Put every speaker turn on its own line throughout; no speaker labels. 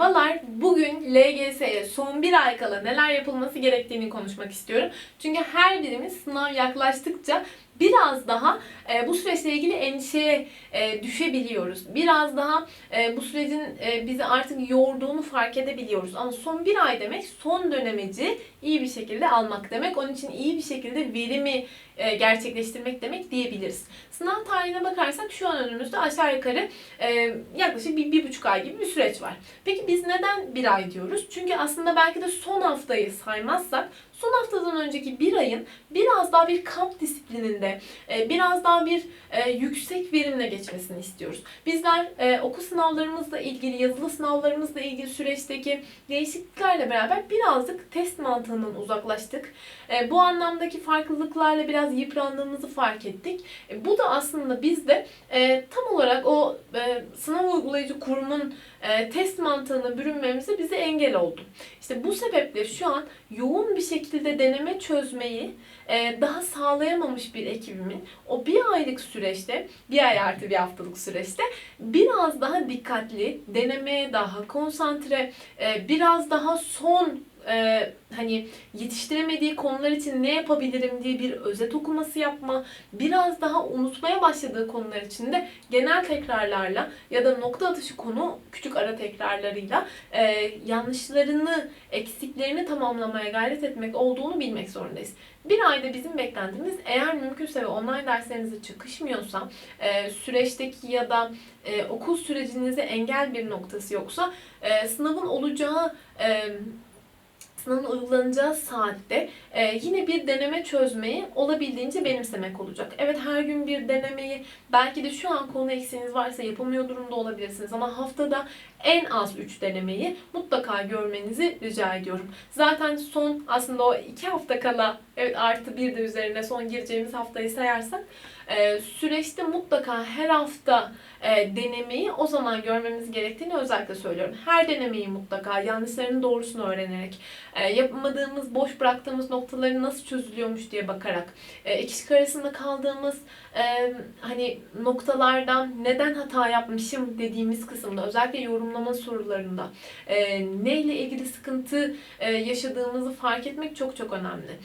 merhabalar. Bugün LGS'ye son bir ay kala neler yapılması gerektiğini konuşmak istiyorum. Çünkü her birimiz sınav yaklaştıkça biraz daha e, bu süreçle ilgili endişeye e, düşebiliyoruz. Biraz daha e, bu sürecin e, bizi artık yorduğunu fark edebiliyoruz. Ama son bir ay demek son dönemeci iyi bir şekilde almak demek. Onun için iyi bir şekilde verimi e, gerçekleştirmek demek diyebiliriz. Sınav tarihine bakarsak şu an önümüzde aşağı yukarı e, yaklaşık bir, bir buçuk ay gibi bir süreç var. Peki biz neden bir ay diyoruz? Çünkü aslında belki de son haftayı saymazsak son haftadan önceki bir ayın biraz daha bir kamp disiplininde, e, biraz daha bir e, yüksek verimle geçmesini istiyoruz. Bizler e, okul sınavlarımızla ilgili, yazılı sınavlarımızla ilgili süreçteki değişikliklerle beraber birazcık test mantığından uzaklaştık. Bu anlamdaki farklılıklarla biraz yıprandığımızı fark ettik. Bu da aslında bizde tam olarak o sınav uygulayıcı kurumun test mantığına bürünmemize bize engel oldu. İşte bu sebeple şu an yoğun bir şekilde deneme çözmeyi e, daha sağlayamamış bir ekibimin o bir aylık süreçte, bir ay artı bir haftalık süreçte biraz daha dikkatli, denemeye daha konsantre, e, biraz daha son e, hani yetiştiremediği konular için ne yapabilirim diye bir özet okuması yapma, biraz daha unutmaya başladığı konular için de genel tekrarlarla ya da nokta atışı konu küçük ara tekrarlarıyla e, yanlışlarını, eksiklerini tamamlamaya gayret etmek olduğunu bilmek zorundayız. Bir ayda bizim beklentimiz eğer mümkünse ve online derslerinize çıkışmıyorsa, e, süreçteki ya da e, okul sürecinize engel bir noktası yoksa e, sınavın olacağı e, sınavın uygulanacağı saatte e, yine bir deneme çözmeyi olabildiğince benimsemek olacak. Evet her gün bir denemeyi belki de şu an konu eksiğiniz varsa yapamıyor durumda olabilirsiniz ama haftada en az 3 denemeyi mutlaka görmenizi rica ediyorum. Zaten son aslında o 2 hafta kala evet artı bir de üzerine son gireceğimiz haftayı sayarsak e, süreçte mutlaka her hafta e, denemeyi o zaman görmemiz gerektiğini özellikle söylüyorum. Her denemeyi mutlaka yanlışlarının doğrusunu öğrenerek, yapamadığımız, boş bıraktığımız noktaları nasıl çözülüyormuş diye bakarak, e, iki kişi arasında kaldığımız e, hani noktalardan neden hata yapmışım dediğimiz kısımda, özellikle yorumlama sorularında e, neyle ilgili sıkıntı yaşadığımızı fark etmek çok çok önemli.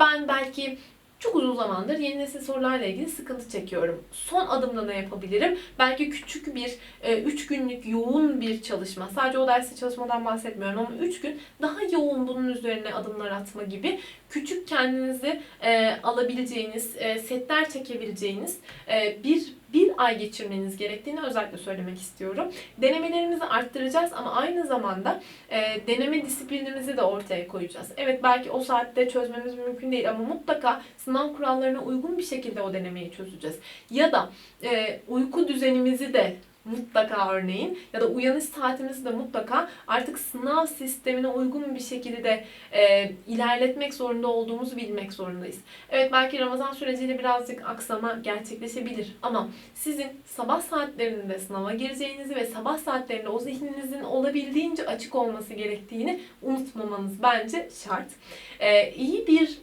Ben belki çok uzun zamandır yeni nesil sorularla ilgili sıkıntı çekiyorum. Son adımda ne yapabilirim? Belki küçük bir 3 e, günlük yoğun bir çalışma. Sadece o derste çalışmadan bahsetmiyorum ama 3 gün daha yoğun bunun üzerine adımlar atma gibi küçük kendinizi e, alabileceğiniz, e, setler çekebileceğiniz bir bir ay geçirmeniz gerektiğini özellikle söylemek istiyorum. Denemelerimizi arttıracağız ama aynı zamanda e, deneme disiplinimizi de ortaya koyacağız. Evet belki o saatte çözmemiz mümkün değil ama mutlaka sınav kurallarına uygun bir şekilde o denemeyi çözeceğiz. Ya da e, uyku düzenimizi de mutlaka örneğin ya da uyanış saatimizi de mutlaka artık sınav sistemine uygun bir şekilde e, ilerletmek zorunda olduğumuzu bilmek zorundayız. Evet belki Ramazan süreciyle birazcık aksama gerçekleşebilir ama sizin sabah saatlerinde sınava gireceğinizi ve sabah saatlerinde o zihninizin olabildiğince açık olması gerektiğini unutmamanız bence şart. E, iyi bir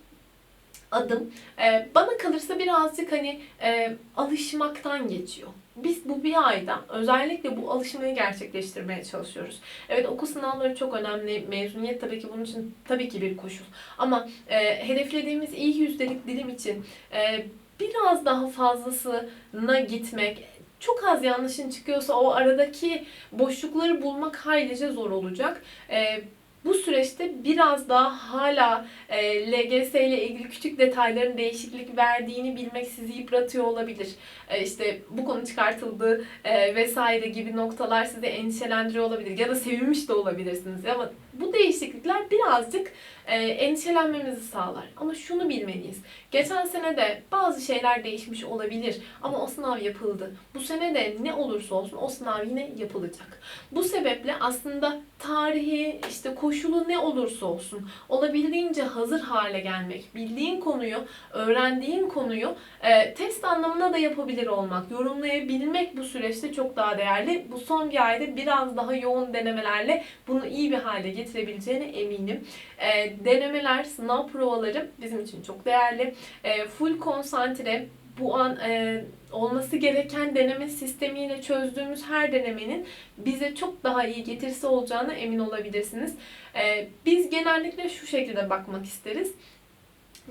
adım e, bana kalırsa birazcık hani e, alışmaktan geçiyor. Biz bu bir ayda özellikle bu alışmayı gerçekleştirmeye çalışıyoruz. Evet okul sınavları çok önemli. Mezuniyet tabii ki bunun için tabii ki bir koşul. Ama e, hedeflediğimiz iyi yüzdelik dilim için e, biraz daha fazlasına gitmek, çok az yanlışın çıkıyorsa o aradaki boşlukları bulmak haylice zor olacak. E, bu süreçte biraz daha hala e, LGS ile ilgili küçük detayların değişiklik verdiğini bilmek sizi yıpratıyor olabilir. E, işte bu konu çıkartıldı e, vesaire gibi noktalar sizi endişelendiriyor olabilir ya da sevinmiş de olabilirsiniz. Ama bu değişiklikler birazcık e, endişelenmemizi sağlar. Ama şunu bilmeliyiz. Geçen sene de bazı şeyler değişmiş olabilir ama o sınav yapıldı. Bu sene de ne olursa olsun o sınav yine yapılacak. Bu sebeple aslında tarihi, işte koşulu ne olursa olsun olabildiğince hazır hale gelmek, bildiğin konuyu, öğrendiğin konuyu e, test anlamına da yapabilir olmak, yorumlayabilmek bu süreçte çok daha değerli. Bu son bir ayda biraz daha yoğun denemelerle bunu iyi bir hale getirebileceğine eminim. E, denemeler, sınav provaları bizim için çok değerli. E, full konsantre, bu an e, olması gereken deneme sistemiyle çözdüğümüz her denemenin bize çok daha iyi getirisi olacağına emin olabilirsiniz. E, biz genellikle şu şekilde bakmak isteriz.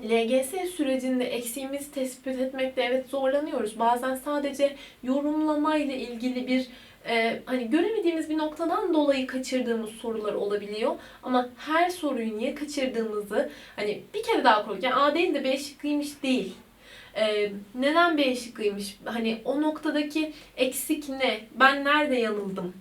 LGS sürecinde eksiğimizi tespit etmekte evet zorlanıyoruz. Bazen sadece yorumlama ile ilgili bir e, hani göremediğimiz bir noktadan dolayı kaçırdığımız sorular olabiliyor. Ama her soruyu niye kaçırdığımızı hani bir kere daha koyduk. Yani A değil de B şıkkıymış değil. E, neden B şıkkıymış? Hani o noktadaki eksik ne? Ben nerede yanıldım?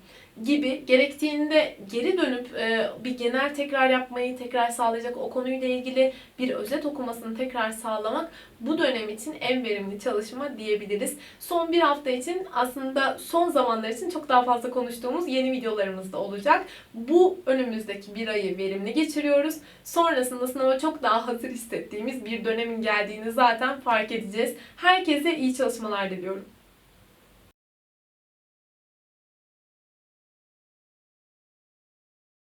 Gibi gerektiğinde geri dönüp e, bir genel tekrar yapmayı tekrar sağlayacak o konuyla ilgili bir özet okumasını tekrar sağlamak bu dönem için en verimli çalışma diyebiliriz. Son bir hafta için aslında son zamanlar için çok daha fazla konuştuğumuz yeni videolarımız da olacak. Bu önümüzdeki bir ayı verimli geçiriyoruz. Sonrasında sınava çok daha hazır hissettiğimiz bir dönemin geldiğini zaten fark edeceğiz. Herkese iyi çalışmalar diliyorum.